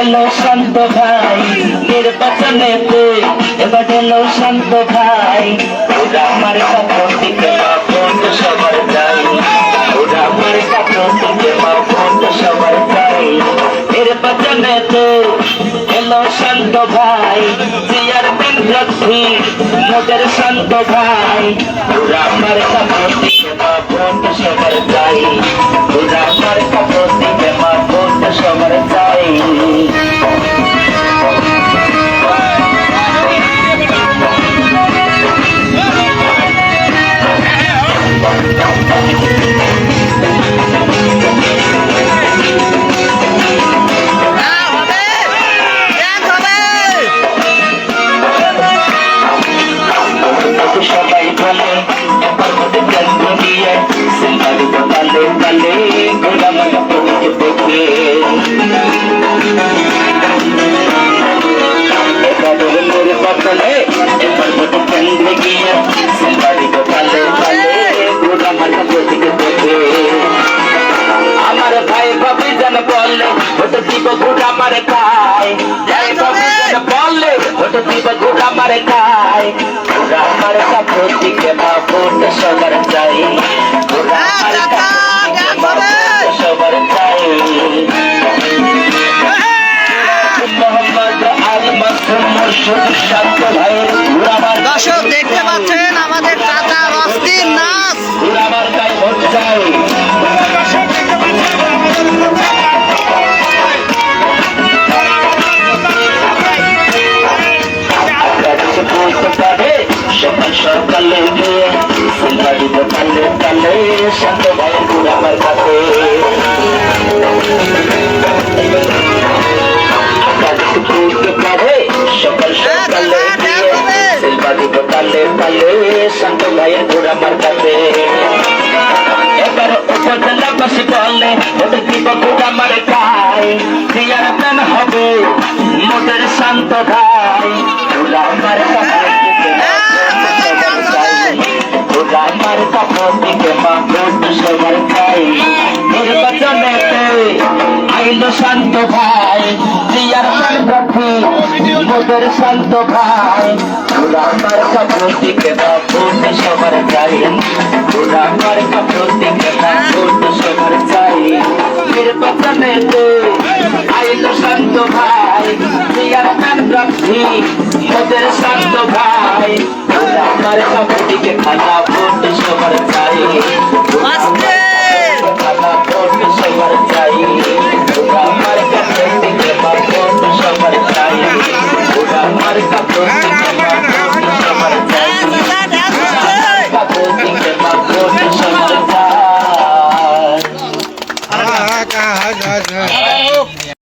এলো শান্ত ভাই নির্বাচনেতে এবার এলো শান্ত ভাই। ওরা আমার কাপড় দিকে মা ভোট সবার চাই। ওরা আমার কাপড় দিকে মা ভোট সবার চাই। নির্বাচনেতে এলো শান্ত ভাই জিয়ার চেয়ারম্যান প্রার্থী মোদের শান্ত ভাই। ওরা আমার কাপড় দিকে মা ভোট সবার চাই। আমার ভাই ভাবি যেন বললে ওটা দিব ঘুরা মারে খায়। ভাই ভাবি যেন বললে ওটা দিব ঘুরা মারে খায়। ঘুরা মারে কাপড় দিকে মা ভোট সবার চাই। ঘুরা মারে কাপড় দর্শক দেখতে পাচ্ছেন আমাদের চাচার অস্থির নাচ সকাল সকালে তালে শান্ত তালে শান্ত ভাইয়ের গুড় আমার কাছে এবার উপজেলা বসে বললে ওদের দিব গুড় আমার খাই চেয়ারম্যান হবে মোদের শান্ত ভাই দিকে ওরা আমার কাপড় দিকে মা সবার খাই নির্বাচনেতে আইলো শান্ত ভাই চেয়ারম্যান প্রার্থী মোদের শান্ত ভাই। ওরা আমার মা ভোট সবার চাই। ওরা আমার মা ভোট সবার চাই। নির্বাচনেতে আইলো শান্ত ভাই। চেয়ারম্যান প্রার্থী মোদের শান্ত ভাই। আমার সবার চাই। Paris da França.